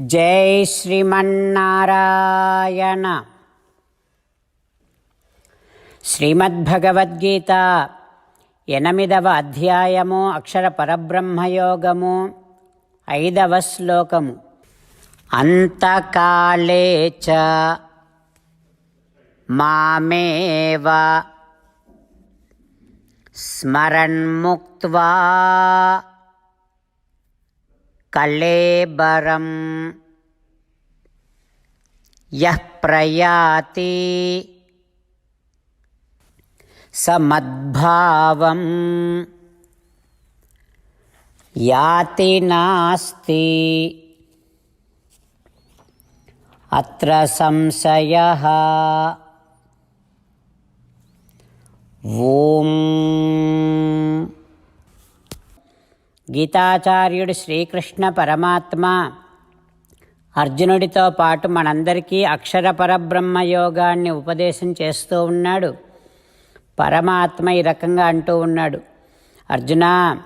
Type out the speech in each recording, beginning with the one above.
జై శ్రీమన్నారాయణ. శ్రీమద్భగవద్గీత ఎనిమిదవ అధ్యాయము అక్షర పరబ్రహ్మయోగము ఐదవ శ్లోకము. అంతకాలే చ మామేవ స్మరణ్ముక్వా కళేబరం యః ప్రయాతి సమద్భావం యాతి నాస్తి అత్ర సంశయ ఓం గీతాచార్యుడు శ్రీకృష్ణ పరమాత్మ అర్జునుడితో పాటు మనందరికీ అక్షర పరబ్రహ్మ యోగాన్ని ఉపదేశం చేస్తూ ఉన్నాడు. పరమాత్మ ఈ రకంగా అంటూ ఉన్నాడు. అర్జున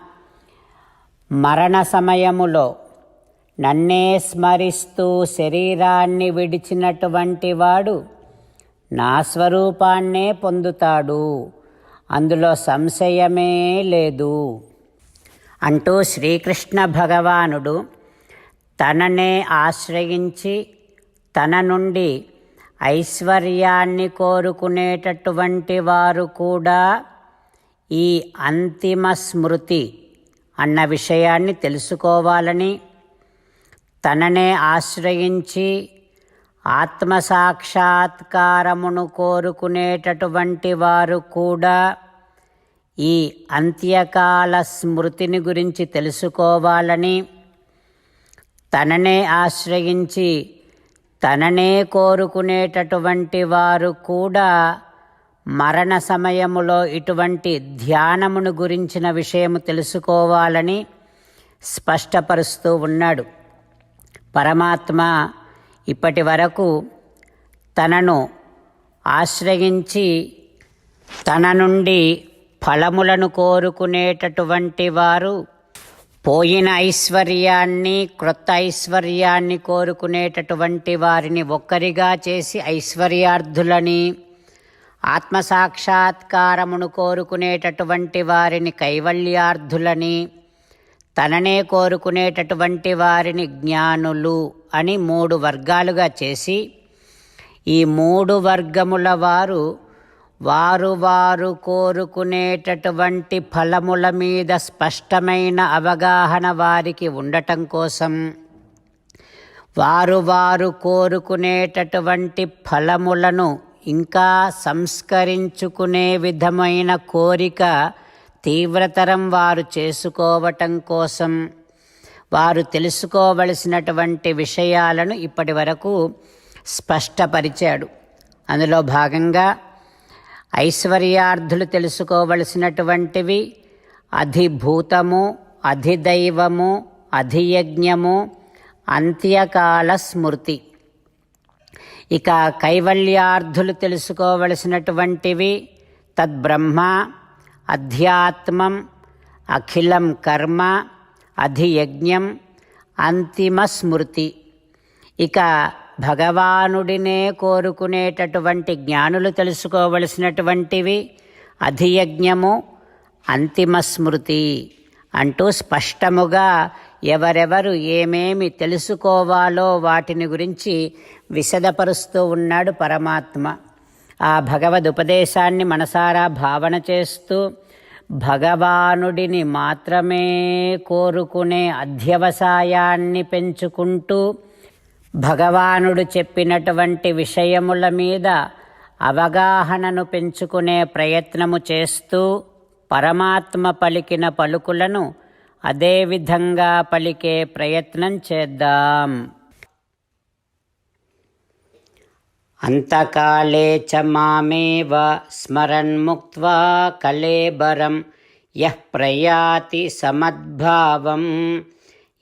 మరణ సమయములో నన్నే స్మరిస్తూ శరీరాన్ని విడిచినటువంటి వాడు నా స్వరూపాన్నే పొందుతాడు. అందులో సంశయమే లేదు. అంటూ శ్రీకృష్ణ భగవానుడు తననే ఆశ్రయించి తన నుండి ఐశ్వర్యాన్ని కోరుకునేటటువంటి వారు కూడా ఈ అంతిమ స్మృతి అన్న విషయాన్ని తెలుసుకోవాలని తననే ఆశ్రయించి ఆత్మసాక్షాత్కారమును కోరుకునేటటువంటి వారు కూడా ఈ అంత్యకాల స్మృతిని గురించి తెలుసుకోవాలని తననే ఆశ్రయించి తననే కోరుకునేటటువంటి వారు కూడా మరణ సమయములో ఇటువంటి ధ్యానమును గురించిన విషయము తెలుసుకోవాలని స్పష్టపరుస్తూ ఉన్నాడు. పరమాత్మ ఇప్పటి వరకు తనను ఆశ్రయించి తన నుండి ఫలములను కోరుకునేటటువంటి వారు పోయిన ఐశ్వర్యాన్ని క్రొత్త ఐశ్వర్యాన్ని కోరుకునేటటువంటి వారిని ఒక్కరిగా చేసి ఐశ్వర్యార్థులని ఆత్మసాక్షాత్కారమును కోరుకునేటటువంటి వారిని కైవల్యార్థులని తననే కోరుకునేటటువంటి వారిని జ్ఞానులు అని మూడు వర్గాలుగా చేసి ఈ మూడు వర్గముల వారు వారు వారు కోరుకునేటటువంటి ఫలముల మీద స్పష్టమైన అవగాహన వారికి ఉండటం కోసం వారు వారు కోరుకునేటటువంటి ఫలములను ఇంకా సంస్కరించుకునే విధమైన కోరిక తీవ్రతరం వారు చేసుకోవటం కోసం వారు తెలుసుకోవలసినటువంటి విషయాలను ఇప్పటి వరకు స్పష్టపరిచాడు. అందులో భాగంగా ఐశ్వర్యార్థులు తెలుసుకోవలసినటువంటివి అధిభూతము అధిదైవము అధియజ్ఞము అంత్యకాల స్మృతి. ఇక కైవల్యార్థులు తెలుసుకోవలసినటువంటివి తద్బ్రహ్మ అధ్యాత్మం అఖిలం కర్మ అధియజ్ఞం అంతిమ స్మృతి. ఇక భగవానుడినే కోరుకునేటటువంటి జ్ఞానులు తెలుసుకోవలసినటువంటివి అధియజ్ఞము అంతిమ స్మృతి అంటూ స్పష్టముగా ఎవరెవరు ఏమేమి తెలుసుకోవాలో వాటిని గురించి విశదపరుస్తూ ఉన్నాడు పరమాత్మ. ఆ భగవద్ ఉపదేశాన్ని మనసారా భావన చేస్తూ భగవానుడిని మాత్రమే కోరుకునే అధ్యవసాయాన్ని పెంచుకుంటూ భగవానుడు చెప్పినటువంటి విషయముల మీద అవగాహనను పెంచుకునే ప్రయత్నము చేస్తూ పరమాత్మ పలికిన పలుకులను అదేవిధంగా పలికే ప్రయత్నం చేద్దాం. అంతకాలే చ మామేవ స్మరన్ముక్త్వా కలేబరం యః ప్రయాతి సమద్భావం